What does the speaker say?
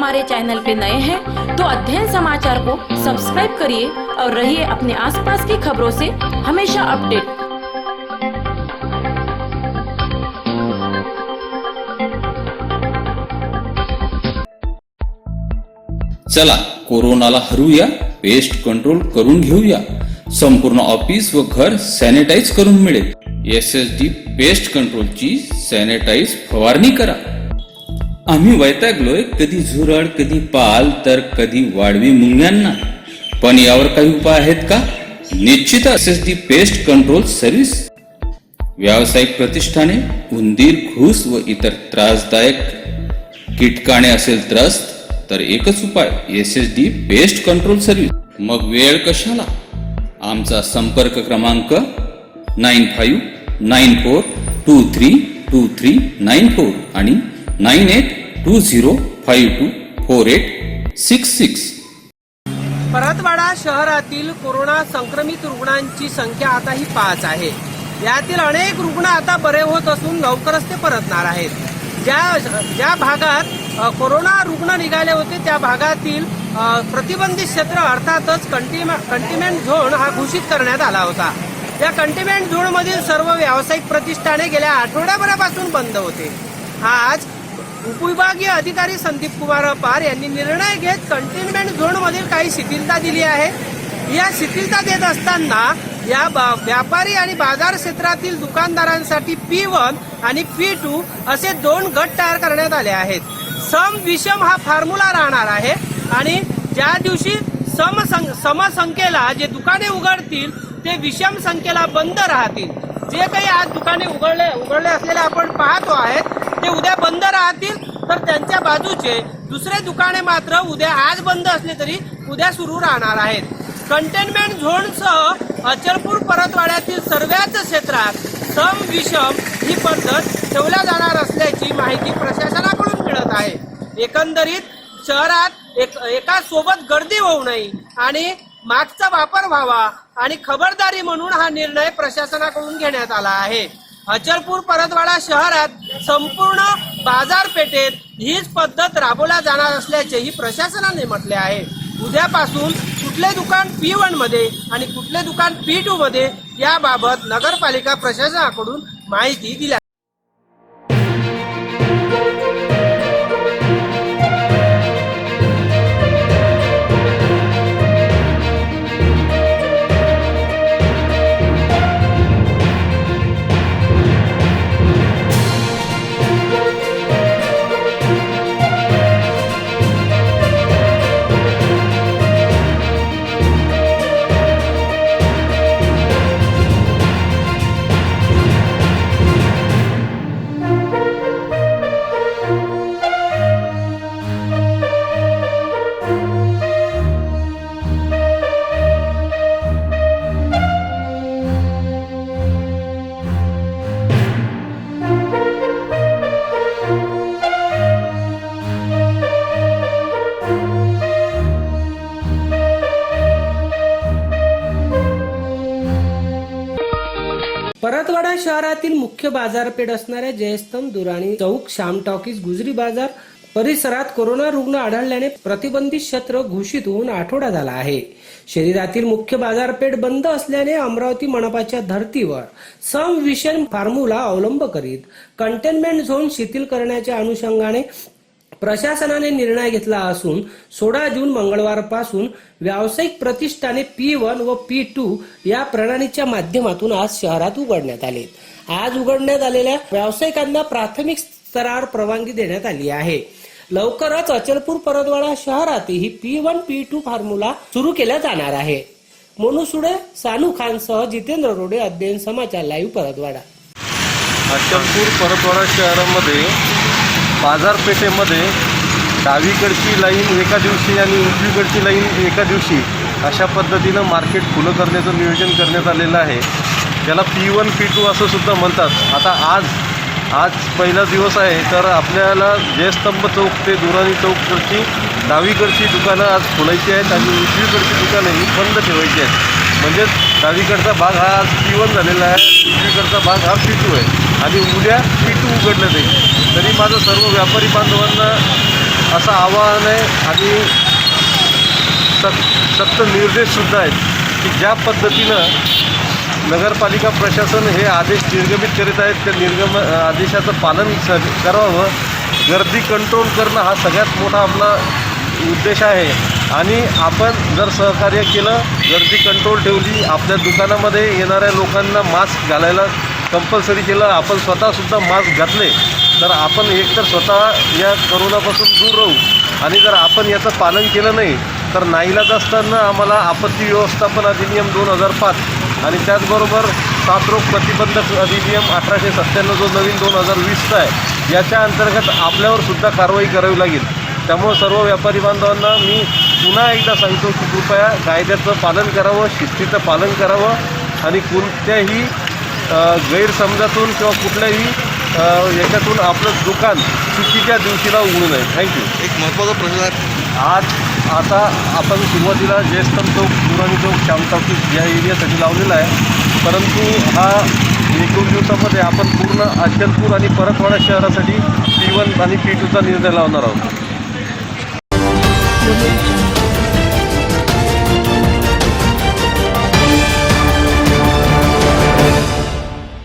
हमारे चैनल पे नए हैं तो अध्ययन समाचार को सब्सक्राइब करिए और रहिए अपने आसपास की खबरों से हमेशा अपडेट। चला, कोरोनाला हरवूया पेस्ट कंट्रोल करून घेऊया. संपूर्ण ऑफ़िस व घर सॅनिटाईज करून मिळेल. एस एस डी पेस्ट कंट्रोलची सॅनिटाईज फवारणी करा. आम्ही वैतागलोय कधी झुरळ कधी पाल तर कधी वाढवी मुंग्यांना. पण यावर काही उपाय आहेत का? निश्चित S S D pest control service व्यावसायिक प्रतिष्ठाने उंदीर घुस व इतर त्रासदायक कीटकाने असेल त्रस्त तर एकच उपाय S S D pest control service मग वेळ कशाला? आमचा संपर्क क्रमांक nine five nine four two three two three nine four आणि nine eight two zero five two four eight six six. Paratwada शहरातील कोरोना संक्रमित रुग्णांची संख्या आता ही पाच आहे. यातील अनेक रुग्ण आता बरे होत असून लवकरच ते परतणार आहेत. ज्या ज्या भागात कोरोना रुग्ण निघाले होते त्या भागातील प्रतिबंधित क्षेत्र अर्थातच कंटिम कंटेनमेंट झोन हा घोषित करण्यात आला होता. या कंटेनमेंट झोन मधील सर्व व्यावसायिक प्रतिष्ठाने गेल्या आठवड्याभरापासून बंद होते. आज उपविभागीय अधिकारी संदीप कुमार पार यांनी निर्णय घेत कंटेनमेंट झोन मधील काही शिथिलता दिली आहे. या शिथिलता देत असताना या बा- व्यापारी आणि बाजार क्षेत्रातील दुकानदारांसाठी पी वन आणि पी टू असे दोन गट तयार करण्यात आले आहेत. सम विषम हा फॉर्म्युला राहणार आहे आणि ज्या दिवशी सम समसंख्येला जे दुकाने उघडतील ते विषम संख्येला बंद राहतील. जे काही आज दुकाने उघडले उघडले असलेले आपण पाहतो आहेत ते उद्या बंद राहतील तर त्यांच्या बाजूचे दुसरे दुकाने मात्र उद्या आज बंद असले तरी उद्या सुरू राहणार आहेत. कंटेनमेंट झोनसह अचलपूर परतवाड्यातील सर्वच क्षेत्रात सम विषम ही पद्धत ठेवल्या जाणार असल्याची माहिती प्रशासनाकडून मिळत आहे. एकंदरीत शहरात एक एका सोबत गर्दी होऊ नये आणि मास्कचा वापर व्हावा आणि खबरदारी म्हणून हा निर्णय प्रशासनाकडून घेण्यात आला आहे. अचलपूर परतवाडा शहरात संपूर्ण बाजारपेठेत हीच पद्धत राबवल्या जाणार असल्याचेही प्रशासनाने म्हटले आहे. उद्यापासून कुठले दुकान पी वनमध्ये आणि कुठले दुकान पी टू मध्ये याबाबत नगरपालिका प्रशासनाकडून माहिती दिल्या परतवाडा शहरातील मुख्य बाजारपेठ असणाऱ्या जयस्तंभ दुराणी चौक श्याम टॉकीज गुजरी बाजार परिसरात कोरोना रुग्ण आढळल्याने प्रतिबंधित क्षेत्र घोषित होऊन आठवडा झाला आहे. शरीरातील मुख्य बाजारपेठ बंद असल्याने अमरावती मनपाच्या धर्तीवर सम विषम फॉर्म्युला अवलंब करीत कंटेनमेंट झोन शिथिल करण्याच्या अनुषंगाने प्रशासनाने निर्णय घेतला असून सोळा जून मंगळवारपासून व्यावसायिक प्रतिष्ठाने पी वन व पी टू या प्रणालीच्या माध्यमातून आज शहरात उघडण्यात आले. आज उघडण्यात आलेल्या व्यावसायिकांना प्राथमिक स्तरावर परवानगी देण्यात आली आहे. लवकरच अचलपूर परतवाडा शहरातही P one P two formula सुरू केला जाणार आहे. मनुसुडे सानू खान सह जितेंद्र रोडे अध्ययन समाचार लाईव्ह परतवाडा. अचलपूर परतवाडा शहरामध्ये बाजारपेठेमध्ये डावीकडची लाईन एका दिवशी आणि उजवीकडची लाईन एका दिवशी अशा पद्धतीनं मार्केट खुलं करण्याचं नियोजन करण्यात आलेलं आहे. त्याला पी वन पी टू असं सुद्धा म्हणतात. आता आज आज पहिला दिवस आहे तर आपल्याला जयस्तंभ चौक ते दुराणी चौककडची डावीकडची दुकानं आज खोलायची आहेत आणि उजवीकडची दुकानं ही बंद ठेवायची आहेत. म्हणजेच डावीकडचा भाग हा आज पी वन झालेला आहे. उजवीकडचा भाग हा पी टू आहे. आणि उद्या पी टू उघडलं जाईल. तरी माझं सर्व व्यापारी बांधवांना असं आवाहन आहे आणि सक्त सक्त निर्देशसुद्धा आहेत की ज्या पद्धतीनं नगरपालिका प्रशासन हे आदेश निर्गमित करीत आहेत त्या निर्गम आदेशाचं पालन स करावं. गर्दी कंट्रोल करणं हा सगळ्यात मोठा आपला उद्देश आहे. आणि आपण जर सहकार्य केलं गर्दी कंट्रोल ठेवली आपल्या दुकानामध्ये येणाऱ्या लोकांना मास्क घालायला कंपल्सरी केलं आपण स्वतःसुद्धा मास्क घातले तर आपण एकतर स्वतः या करोनापासून दूर राहू. आणि जर आपण याचं पालन केलं नाही तर नाईलाज असताना आम्हाला आपत्ती व्यवस्थापन अधिनियम दोन हजार पाच आणि त्याचबरोबर साथरोग प्रतिबंधक अधिनियम अठराशे सत्त्याण्णव जो नवीन दोन हजार वीसचा आहे याच्या अंतर्गत आपल्यावर सुद्धा कारवाई करावी लागेल. त्यामुळं सर्व व्यापारी बांधवांना मी पुन्हा एकदा सांगतो की कृपया कायद्याचं पालन करावं शिस्तीचं पालन करावं आणि कोणत्याही गैरसमजातून किंवा कुठल्याही याच्यातून आपलं दुकान चुकीच्या दिवशीला उघडू नये. थँक्यू एक महत्त्वाचा प्रश्न आहे. आज आता आपण सुरुवातीला जयस्तंभ चौक दुराणी चौक श्याम चौकी या एरियासाठी लावलेला आहे. परंतु हा एक दोन दिवसामध्ये आपण पूर्ण अचलपूर आणि परतवाडा शहरासाठी पी वन आणि पी टूचा निर्णय लावणार आहोत. Audio